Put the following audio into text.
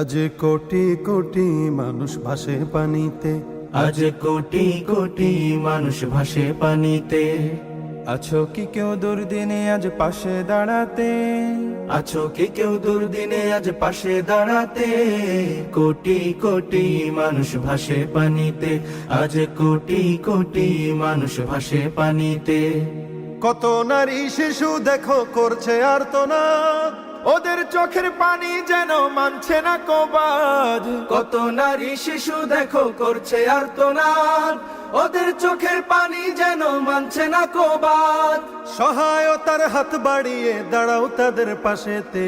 আজ কোটি কোটি মানুষ ভাসে পানিতে। আজ কোটি কোটি মানুষ ভাসে পানিতে। আছো কি কেউ দুর্দিনে আজ পাশে দাঁড়াতে? আছো কি কেউ দুর্দিনে আজ পাশে দাঁড়াতে? কোটি কোটি মানুষ ভাসে পানিতে। আজ কোটি কোটি মানুষ ভাসে পানিতে। কত নারী শিশু দেখো করছে আর তো না ওদের চোখের পানি যেন মানছে না কবাদ। কত নারী শিশু দেখো করছে আর তো ওদের চোখের পানি যেন মানছে না কবাদ। সহায়তার হাত বাড়িয়ে দাঁড়াও তাদের পাশেতে।